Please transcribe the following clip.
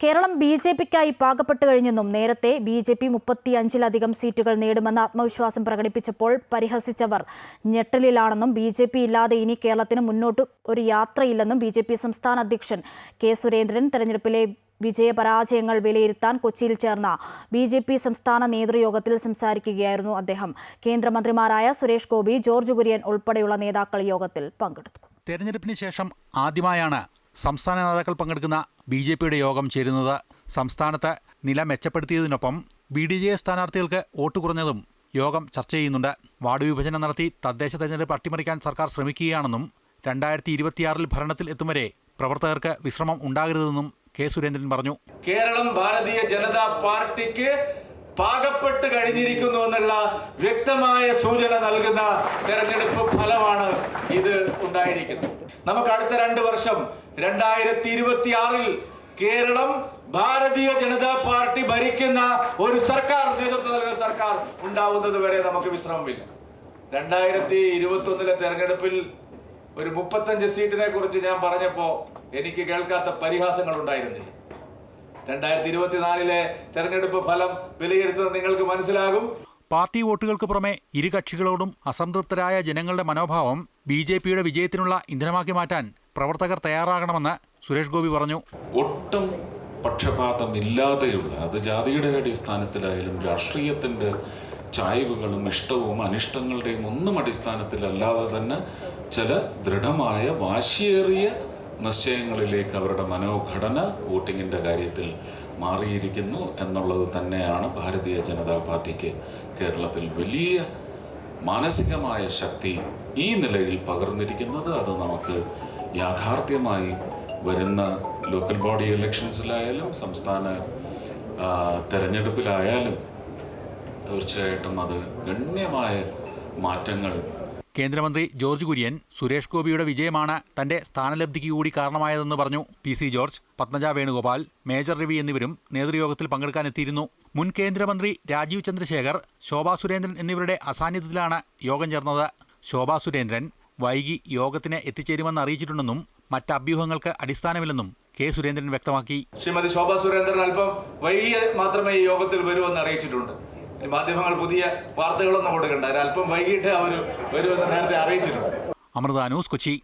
Keralam B J പിക്കായി പാകപ്പെട്ടു കഴിഞ്ഞെന്നും നേരത്തെ ബി ജെ പി മുപ്പത്തിയഞ്ചിലധികം സീറ്റുകൾ നേടുമെന്ന ആത്മവിശ്വാസം പ്രകടിപ്പിച്ചപ്പോൾ പരിഹസിച്ചവർ ഞെട്ടലിലാണെന്നും ബി ജെ പി ഇല്ലാതെ ഇനി കേരളത്തിന് മുന്നോട്ട് ഒരു യാത്രയില്ലെന്നും ബി ജെ പി സംസ്ഥാന അധ്യക്ഷൻ കെ സുരേന്ദ്രൻ തെരഞ്ഞെടുപ്പിലെ വിജയപരാജയങ്ങൾ വിലയിരുത്താൻ കൊച്ചിയിൽ ചേർന്ന ബി ജെ പി സംസ്ഥാന നേതൃയോഗത്തിൽ സംസാരിക്കുകയായിരുന്നു അദ്ദേഹം. കേന്ദ്രമന്ത്രിമാരായ സുരേഷ് ഗോപി ജോർജ് കുര്യൻ ഉൾപ്പെടെയുള്ള നേതാക്കൾ യോഗത്തിൽ പങ്കെടുത്തു. തെരഞ്ഞെടുപ്പിന് ശേഷം ആദ്യമായാണ് സംസ്ഥാന നേതാക്കൾ പങ്കെടുക്കുന്ന ബി ജെ പിയുടെ യോഗം ചേരുന്നത് സംസ്ഥാനത്ത് നില മെച്ചപ്പെടുത്തിയതിനൊപ്പം ബി ഡി ജെ സ്ഥാനാർത്ഥികൾക്ക് വോട്ട് കുറഞ്ഞതും യോഗം ചർച്ച ചെയ്യുന്നുണ്ട്. വാർഡ് വിഭജനം നടത്തി തദ്ദേശ തെരഞ്ഞെടുപ്പ് അട്ടിമറിക്കാൻ സർക്കാർ ശ്രമിക്കുകയാണെന്നും രണ്ടായിരത്തി ഇരുപത്തിയാറിൽ ഭരണത്തിൽ എത്തും വരെ പ്രവർത്തകർക്ക് വിശ്രമം ഉണ്ടാകരുതെന്നും കെ സുരേന്ദ്രൻ പറഞ്ഞു. കേരളം ഭാരതീയ ജനതാ പാർട്ടിക്ക് പാകപ്പെട്ട് കഴിഞ്ഞിരിക്കുന്നു എന്നുള്ള വ്യക്തമായ സൂചന നൽകുന്ന തെരഞ്ഞെടുപ്പ് ഫലമാണ് ഇത് ഉണ്ടായിരിക്കുന്നത്. നമുക്ക് അടുത്ത രണ്ട് വർഷം രണ്ടായിരത്തി ഇരുപത്തി ആറിൽ കേരളം ഭാരതീയ ജനതാ പാർട്ടി ഭരിക്കുന്ന ഒരു സർക്കാർ നേതൃത്വം നൽകുന്ന സർക്കാർ ഉണ്ടാവുന്നത് വരെ നമുക്ക് വിശ്രമമില്ല. രണ്ടായിരത്തി ഇരുപത്തി ഒന്നിലെ തെരഞ്ഞെടുപ്പിൽ ഒരു മുപ്പത്തഞ്ച് സീറ്റിനെ കുറിച്ച് ഞാൻ പറഞ്ഞപ്പോ എനിക്ക് കേൾക്കാത്ത പരിഹാസങ്ങൾ ഉണ്ടായിരുന്നില്ല. രണ്ടായിരത്തി ഇരുപത്തിനാലിലെ തെരഞ്ഞെടുപ്പ് ഫലം വിലയിരുത്തുന്നത് നിങ്ങൾക്ക് മനസ്സിലാകും. പാർട്ടി വോട്ടുകൾക്ക് പുറമെ ഇരു കക്ഷികളോടും അസംതൃപ്തരായ ജനങ്ങളുടെ മനോഭാവം ബി ജെ പിയുടെ വിജയത്തിനുള്ള ഇന്ധനമാക്കി മാറ്റാൻ പ്രവർത്തകർ തയ്യാറാകണമെന്ന് സുരേഷ് ഗോപി പറഞ്ഞു. ഒട്ടും പക്ഷപാതമില്ലാതെയുള്ള അത് ജാതിയുടെ അടിസ്ഥാനത്തിലായാലും രാഷ്ട്രീയത്തിന്റെ ചായ്വുകളും ഇഷ്ടവും അനിഷ്ടങ്ങളുടെയും ഒന്നും അടിസ്ഥാനത്തിലല്ലാതെ തന്നെ ചില ദൃഢമായ വാശിയേറിയ നിശ്ചയങ്ങളിലേക്ക് അവരുടെ മനോഘടന വോട്ടിങ്ങിന്റെ കാര്യത്തിൽ മാറിയിരിക്കുന്നു എന്നുള്ളത് തന്നെയാണ് ഭാരതീയ ജനതാ പാർട്ടിക്ക് കേരളത്തിൽ വലിയ മാനസികമായ ശക്തി ഈ നിലയിൽ പകർന്നിരിക്കുന്നത് അത് നമുക്ക് യാഥാർത്ഥ്യമായി വരുന്ന ലോക്കൽ ബോഡി ഇലക്ഷൻസിലായാലും സംസ്ഥാന തെരഞ്ഞെടുപ്പിലായാലും തീർച്ചയായിട്ടും അത് ഗണ്യമായ മാറ്റങ്ങൾ കേന്ദ്രമന്ത്രി ജോർജ് കുര്യൻ സുരേഷ് ഗോപിയുടെ വിജയമാണ് തന്റെ സ്ഥാനലബ്ധിക്ക് കൂടി കാരണമായതെന്ന് പറഞ്ഞു P C George Padmaja Venugopal major Ravi എന്നിവരും നേതൃയോഗത്തിൽ പങ്കെടുക്കാനെത്തിയിരുന്നു. മുൻ കേന്ദ്രമന്ത്രി രാജീവ് ചന്ദ്രശേഖർ ശോഭാ സുരേന്ദ്രൻ എന്നിവരുടെ അസാന്നിധ്യത്തിലാണ് യോഗം ചേർന്നത്. ശോഭാ സുരേന്ദ്രൻ വൈകി യോഗത്തിന് എത്തിച്ചേരുമെന്ന് അറിയിച്ചിട്ടുണ്ടെന്നും മറ്റ് അഭ്യൂഹങ്ങൾക്ക് അടിസ്ഥാനമില്ലെന്നും കെ സുരേന്ദ്രൻ വ്യക്തമാക്കി. ശ്രീമതി ശോഭാ സുരേന്ദ്രൻ അല്പം വൈകിയ മാത്രമേ ഈ യോഗത്തിൽ വരുമെന്ന് അറിയിച്ചിട്ടുണ്ട്. മാധ്യമങ്ങൾ പുതിയ വാർത്തകളൊന്നും കൊടുക്കണ്ട. അല്പം വൈകിട്ട് അവർ വരുമെന്ന് നേരത്തെ അറിയിച്ചിട്ടുണ്ട്. അമൃത ന്യൂസ് കൊച്ചി.